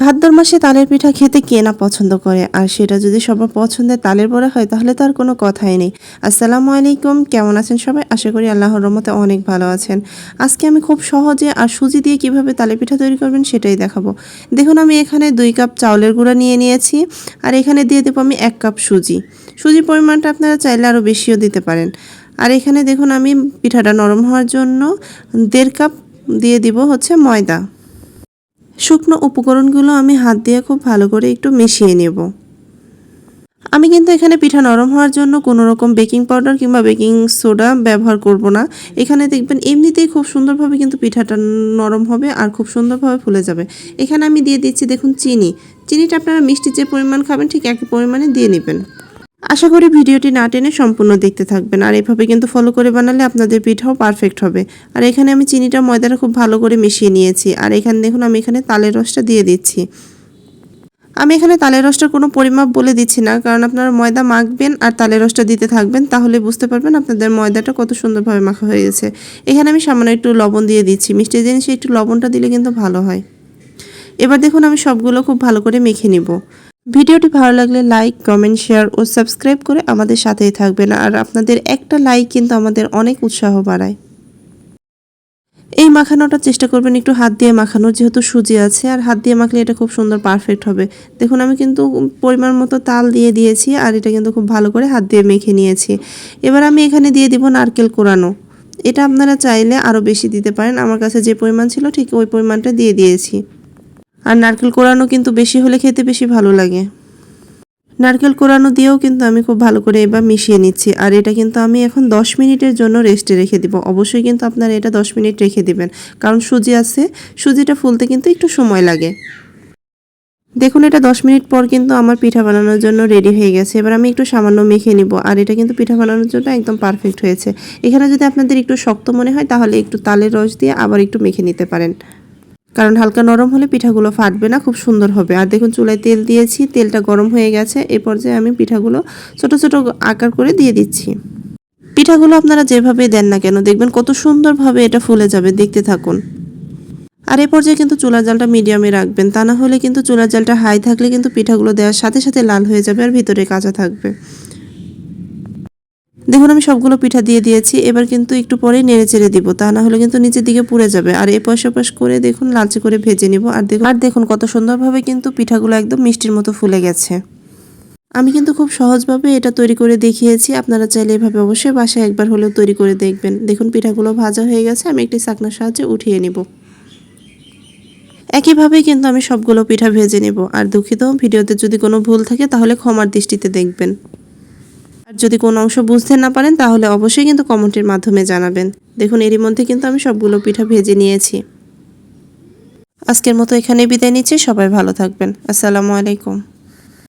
ভাদ্র মাসে তালের পিঠা খেতে কে না পছন্দ করে? আর সেটা যদি সবার পছন্দের তালের বড়া হয়, তাহলে তো আর কোনো কথাই নেই। আসসালামু আলাইকুম, কেমন আছেন সবাই? আশা করি আল্লাহর রহমতে অনেক ভালো আছেন। আজকে আমি খুব সহজে আর সুজি দিয়ে কীভাবে তালের পিঠা তৈরি করবেন সেটাই দেখাবো। দেখুন, আমি এখানে দুই কাপ চাউলের গুঁড়া নিয়ে নিয়েছি, আর এখানে দিয়ে দেবো আমি এক কাপ সুজি। সুজির পরিমাণটা আপনারা চাইলে আরও বেশিও দিতে পারেন। আর এখানে দেখুন, আমি পিঠাটা নরম হওয়ার জন্য দেড় কাপ দিয়ে দিব হচ্ছে ময়দা। শুকনো উপকরণগুলো আমি হাত দিয়ে খুব ভালো করে একটু মিশিয়ে নেব। আমি কিন্তু এখানে পিঠা নরম হওয়ার জন্য কোনো রকম বেকিং পাউডার কিংবা বেকিং সোডা ব্যবহার করব না। এখানে দেখবেন এমনিতেই খুব সুন্দরভাবে কিন্তু পিঠাটা নরম হবে আর খুব সুন্দরভাবে ফুলে যাবে। এখানে আমি দিয়ে দিচ্ছি দেখুন চিনি। চিনিটা আপনারা মিষ্টি যে পরিমাণ খাবেন ঠিক একই পরিমাণে দিয়ে নেবেন। আশা করি ভিডিওটি না টেনে সম্পূর্ণ দেখতে থাকবেন। আর এভাবে কিন্তু ফলো করে বানালে আপনাদের পিঠাও পারফেক্ট হবে। আর এখানে আমি চিনিটা ময়দাটা খুব ভালো করে মিশিয়ে নিয়েছি। আর এখানে দেখুন, আমি এখানে তালের রসটা দিয়ে দিচ্ছি। আমি এখানে তালের রসটার কোনো পরিমাপ বলে দিচ্ছি না, কারণ আপনারা ময়দা মাখবেন আর তালের রসটা দিতে থাকবেন, তাহলে বুঝতে পারবেন আপনাদের ময়দাটা কত সুন্দরভাবে মাখা হয়ে গেছে। এখানে আমি সামান্য একটু লবণ দিয়ে দিচ্ছি। মিষ্টি জিনিসে একটু লবণটা দিলে কিন্তু ভালো হয়। এবার দেখুন, আমি সবগুলো খুব ভালো করে মেখে নিব। ভিডিওটি ভালো লাগলে লাইক কমেন্ট শেয়ার ও সাবস্ক্রাইব করে আমাদের সাথেই থাকবেন। আর আপনাদের একটা লাইক কিন্তু আমাদের অনেক উৎসাহ বাড়ায়। এই মাখানোটার চেষ্টা করবেন একটু হাত দিয়ে মাখানোর, যেহেতু সুজি আছে। আর হাত দিয়ে মাখলে এটা খুব সুন্দর পারফেক্ট হবে। দেখুন, আমি কিন্তু পরিমাণ মতো তাল দিয়ে দিয়েছি আর এটা কিন্তু খুব ভালো করে হাত দিয়ে মেখে নিয়েছি। এবার আমি এখানে দিয়ে দিব নারকেল কোরানো। এটা আপনারা চাইলে আরও বেশি দিতে পারেন। আমার কাছে যে পরিমাণ ছিল ঠিক ওই পরিমাণটা দিয়ে দিয়েছি। আর নারকেল কোরানো কিন্তু বেশি হলে খেতে বেশি ভালো লাগে। নারকেল কোরানো দিয়েও কিন্তু আমি খুব ভালো করে এবার মিশিয়ে নিচ্ছি। আর এটা কিন্তু আমি এখন 10 মিনিটের জন্য রেস্টে রেখে দিব। অবশ্যই কিন্তু আপনারা এটা 10 মিনিট রেখে দিবেন। কারণ সুজি আছে, সুজিটা ফুলতে কিন্তু একটু সময় লাগে। দেখুন, এটা 10 মিনিট পর কিন্তু আমার পিঠা বানানোর জন্য রেডি হয়ে গেছে। এবার আমি একটু সামান্য মেখে নিব। আর এটা কিন্তু পিঠা বানানোর জন্য একদম পারফেক্ট হয়েছে। এখানে যদি আপনাদের একটু শক্ত মনে হয়, তাহলে একটু তালের রস দিয়ে আবার একটু মেখে নিতে পারেন। কারণ হালকা নরম হলে পিঠাগুলো ফাটবে না, খুব সুন্দর হবে। আর দেখুন, চুলায় তেল দিয়েছি, তেলটা গরম হয়ে গেছে। এ পর্যায়ে আমি পিঠাগুলো ছোট ছোট আকার করে দিয়ে দিচ্ছি। পিঠাগুলো আপনারা যেভাবে দেন না কেন, দেখবেন কত সুন্দরভাবে এটা ফুলে যাবে, দেখতে থাকুন। আর এ পর্যায়ে কিন্তু চুলার জালটা মিডিয়ামে রাখবেন, তা না হলে কিন্তু চুলার জালটা হাই থাকলে কিন্তু পিঠাগুলো দেওয়ার সাথে সাথে লাল হয়ে যাবে আর ভিতরে কাঁচা থাকবে। দেখুন, আমি সবগুলো পিঠা দিয়ে দিয়েছি, এবার কিন্তু একটু পরেই নেড়ে চেড়ে দিব, তা না হলে কিন্তু নিচের দিকে পুড়ে যাবে। আর এপাশ ওপাশ করে দেখুন, লালচে করে ভেজে নিব। আর দেখুন আর দেখুন কত সুন্দরভাবে কিন্তু পিঠাগুলো একদম মিষ্টির মতো ফুলে গেছে। আমি কিন্তু খুব সহজভাবে এটা তৈরি করে দেখিয়েছি, আপনারা চাইলে এভাবে অবশ্যই বাসায় একবার হলেও তৈরি করে দেখবেন। দেখুন, পিঠাগুলো ভাজা হয়ে গেছে, আমি একটি চাকনার সাহায্যে উঠিয়ে নিব। একইভাবেই কিন্তু আমি সবগুলো পিঠা ভেজে নেব। আর দুঃখিত, ভিডিওতে যদি কোনো ভুল থাকে তাহলে ক্ষমার দৃষ্টিতে দেখবেন। আর যদি কোনো অংশ বুঝতে না পারেন, তাহলে অবশ্যই কিন্তু কমেন্টের মাধ্যমে জানাবেন। দেখুন, এরই মধ্যে কিন্তু আমি সবগুলো পিঠা ভেজে নিয়েছি। আজকের মতো এখানে বিদায় নিচ্ছি। সবাই ভালো থাকবেন। আসসালামু আলাইকুম।